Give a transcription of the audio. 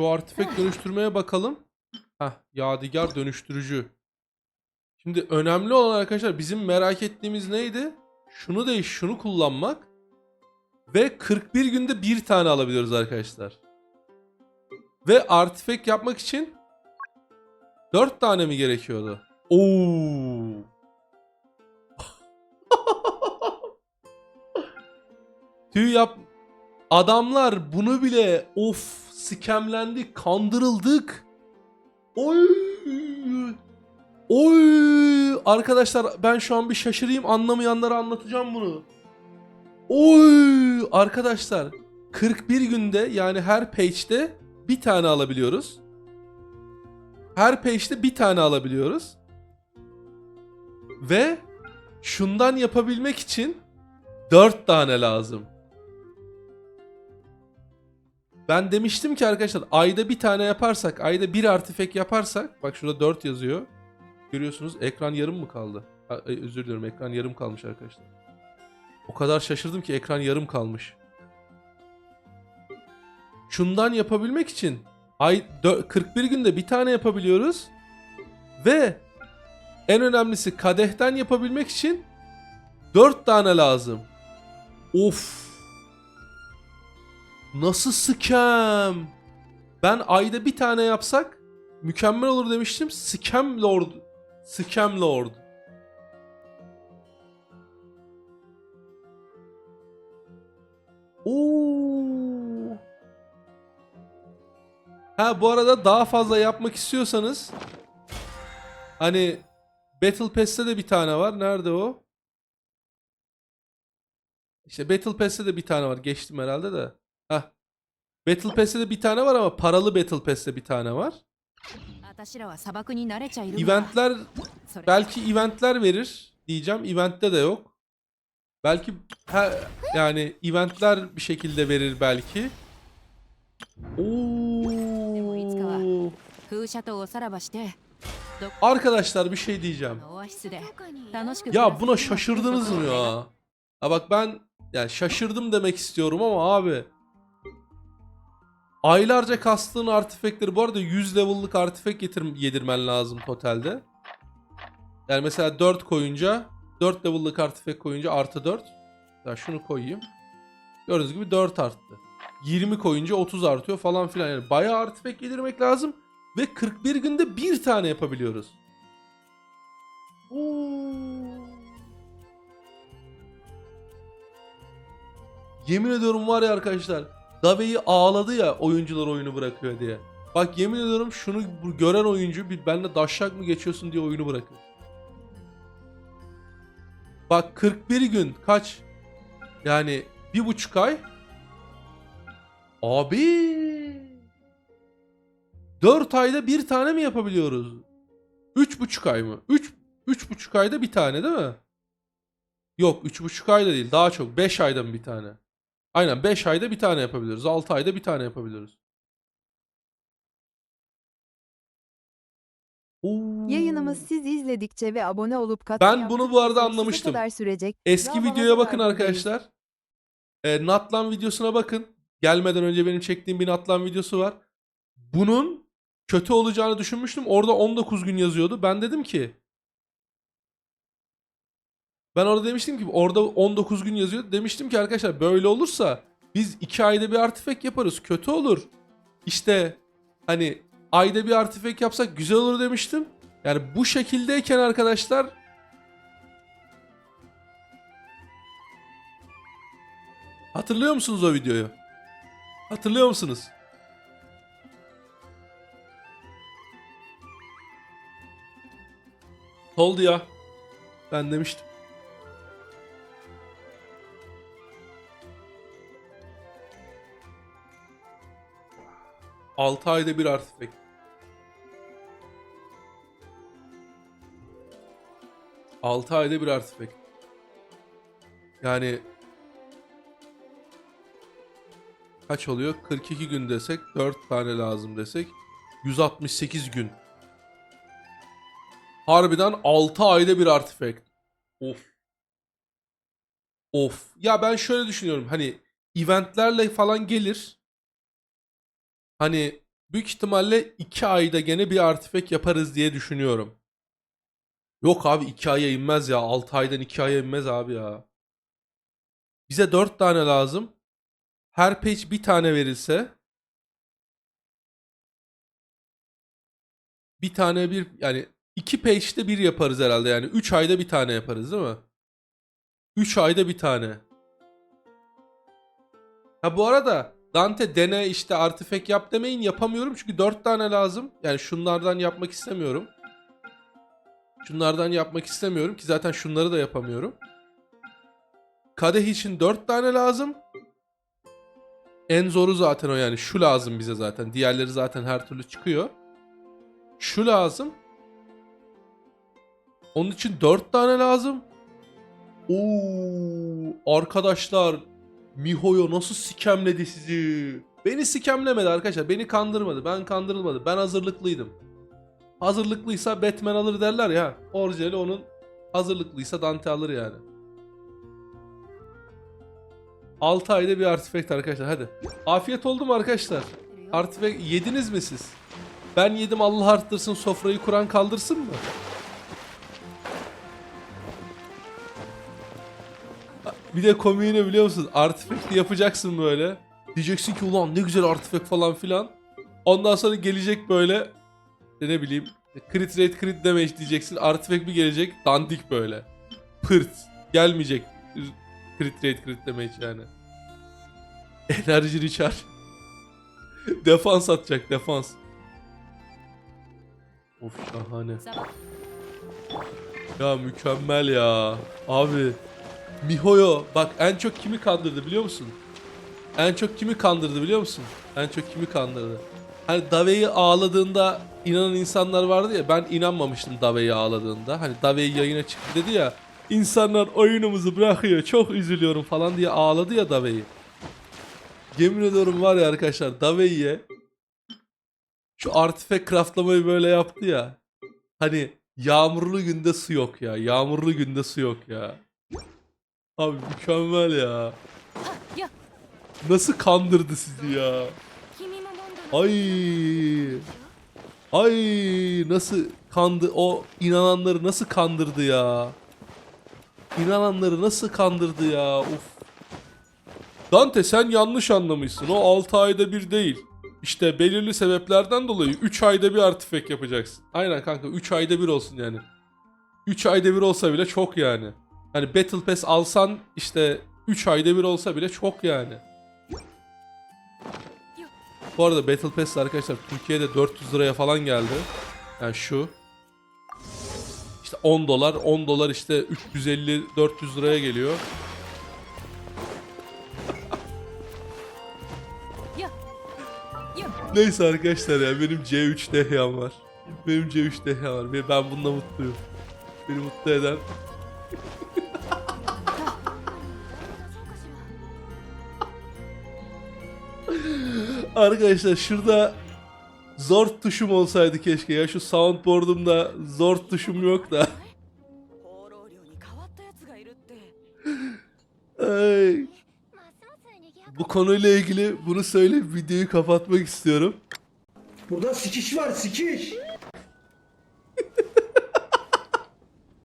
Şu artifek dönüştürmeye bakalım. Heh, yadigar dönüştürücü. Şimdi önemli olan arkadaşlar bizim merak ettiğimiz neydi? Şunu değiş, şunu kullanmak. Ve 41 günde bir tane alabiliyoruz arkadaşlar. Ve artifek yapmak için 4 tane mi gerekiyordu? Oo. Tüy yap. Adamlar bunu bile of skemlendik, kandırıldık. Oy. Oy. Arkadaşlar ben şu an bir şaşırayım anlamayanlara anlatacağım bunu. Oy. Arkadaşlar 41 günde yani her page'de bir tane alabiliyoruz. Her page'de bir tane alabiliyoruz. Ve şundan yapabilmek için 4 tane lazım. Ben demiştim ki arkadaşlar ayda bir tane yaparsak, ayda bir artifek yaparsak, bak şurada 4 yazıyor. Görüyorsunuz ekran yarım mı kaldı? Ha, e, özür diliyorum ekran yarım kalmış arkadaşlar. O kadar şaşırdım ki ekran yarım kalmış. Şundan yapabilmek için ay dö- 41 günde bir tane yapabiliyoruz. Ve en önemlisi kadehten yapabilmek için 4 tane lazım. Of. Nasıl scam? Ben ayda bir tane yapsak mükemmel olur demiştim. Scam Lord. Scam Lord. Oo. Ha bu arada daha fazla yapmak istiyorsanız hani Battle Pass'te de bir tane var. Nerede o? İşte Battle Pass'te de bir tane var. Geçtim herhalde de. Heh. Battle Pass'te de bir tane var ama paralı Battle Pass'te bir tane var. Eventler belki eventler verir diyeceğim. Event'te de yok. Belki ha, yani eventler bir şekilde verir belki. Oo. Arkadaşlar bir şey diyeceğim. Ya buna şaşırdınız mı ya? Ha bak ben yani şaşırdım demek istiyorum ama abi Aylarca kastığın artifekleri bu arada 100 level'lık artifek getir yedirmen lazım totalde. Yani mesela 4 koyunca 4 level'lık artifek koyunca artı 4. Ya şunu koyayım. Gördüğünüz gibi 4 arttı. 20 koyunca 30 artıyor falan filan. Yani bayağı artifek yedirmek lazım. Ve 41 günde bir tane yapabiliyoruz. Oo. Yemin ediyorum var ya arkadaşlar. Dave'yi ağladı ya oyuncular oyunu bırakıyor diye. Bak yemin ediyorum şunu gören oyuncu bir benle daşşak mı geçiyorsun diye oyunu bırakıyor. Bak 41 gün kaç? Yani bir buçuk ay. Abi. 4 ayda bir tane mi yapabiliyoruz? Üç buçuk ay mı? Üç, üç buçuk ayda bir tane değil mi? Yok üç buçuk ayda değil daha çok. Beş ayda mı bir tane? Aynen 5 ayda bir tane yapabiliyoruz. 6 ayda bir tane yapabiliyoruz. Oo. Yayınımız siz izledikçe ve abone olup kat Ben bunu bu arada anlamıştım. kadar sürecek. Eski Bravo videoya bakın arkadaşlar. E, Natlan videosuna bakın. Gelmeden önce benim çektiğim bir Natlan videosu var. Bunun kötü olacağını düşünmüştüm. Orada 19 gün yazıyordu. Ben dedim ki ben orada demiştim ki orada 19 gün yazıyor. Demiştim ki arkadaşlar böyle olursa biz 2 ayda bir artifek yaparız. Kötü olur. İşte hani ayda bir artifek yapsak güzel olur demiştim. Yani bu şekildeyken arkadaşlar Hatırlıyor musunuz o videoyu? Hatırlıyor musunuz? Oldu ya. Ben demiştim. Altı ayda bir artifek. Altı ayda bir artifek. Yani kaç oluyor? 42 gün desek 4 tane lazım desek 168 gün. Harbiden 6 ayda bir artifact. Of. Of. Ya ben şöyle düşünüyorum. Hani eventlerle falan gelir. Hani Büyük ihtimalle 2 ayda gene bir artifek yaparız diye düşünüyorum. Yok abi 2 aya inmez ya. 6 aydan 2 aya inmez abi ya. Bize 4 tane lazım. Her page bir tane verilse bir tane bir yani iki page'de bir yaparız herhalde yani 3 ayda bir tane yaparız değil mi? 3 ayda bir tane. Ha bu arada Dante dene işte artifek yap demeyin yapamıyorum çünkü 4 tane lazım. Yani şunlardan yapmak istemiyorum. Şunlardan yapmak istemiyorum ki zaten şunları da yapamıyorum. Kadeh için 4 tane lazım. En zoru zaten o yani şu lazım bize zaten. Diğerleri zaten her türlü çıkıyor. Şu lazım. Onun için 4 tane lazım. Oo, arkadaşlar Miho'yo nasıl sikemledi sizi? Beni sikemlemedi arkadaşlar. Beni kandırmadı. Ben kandırılmadı. Ben hazırlıklıydım. Hazırlıklıysa Batman alır derler ya. Orijinali onun hazırlıklıysa Dante alır yani. 6 ayda bir artifact arkadaşlar hadi. Afiyet oldu mu arkadaşlar? Artifact yediniz mi siz? Ben yedim Allah arttırsın sofrayı kuran kaldırsın mı? Bir de komiğini biliyor musun? Artifact yapacaksın böyle. Diyeceksin ki ulan ne güzel artifact falan filan. Ondan sonra gelecek böyle ne bileyim crit rate crit damage diyeceksin. Artifact bir gelecek dandik böyle. Pırt. Gelmeyecek crit rate crit damage yani. Enerji recharge. defans atacak defans. Of şahane. Ya mükemmel ya. Abi. Mihoyo bak en çok kimi kandırdı biliyor musun? En çok kimi kandırdı biliyor musun? En çok kimi kandırdı? Hani Dave'yi ağladığında inanan insanlar vardı ya ben inanmamıştım Dave'yi ağladığında. Hani Dave'yi yayına çıktı dedi ya. İnsanlar oyunumuzu bırakıyor çok üzülüyorum falan diye ağladı ya Dave'yi. Yemin ediyorum var ya arkadaşlar Dave'ye şu artifact craftlamayı böyle yaptı ya. Hani yağmurlu günde su yok ya. Yağmurlu günde su yok ya. Abi mükemmel ya. Nasıl kandırdı sizi ya? Ay. Ay nasıl kandı o inananları nasıl kandırdı ya? İnananları nasıl kandırdı ya? Of. Dante sen yanlış anlamışsın. O 6 ayda bir değil. İşte belirli sebeplerden dolayı 3 ayda bir artifek yapacaksın. Aynen kanka 3 ayda bir olsun yani. 3 ayda bir olsa bile çok yani. Hani Battle Pass alsan işte 3 ayda bir olsa bile çok yani. Bu arada Battle Pass arkadaşlar Türkiye'de 400 liraya falan geldi. Yani şu. İşte 10 dolar, 10 dolar işte 350 400 liraya geliyor. Neyse arkadaşlar ya benim C3 dehyam var. Benim C3 dehyam var. Ben bununla mutluyum. Beni mutlu eden. Arkadaşlar şurada zor tuşum olsaydı keşke ya. Şu soundboard'umda zor tuşum yok da. Ay. Bu konuyla ilgili bunu söyleyip videoyu kapatmak istiyorum. Burada sikiş var sikiş.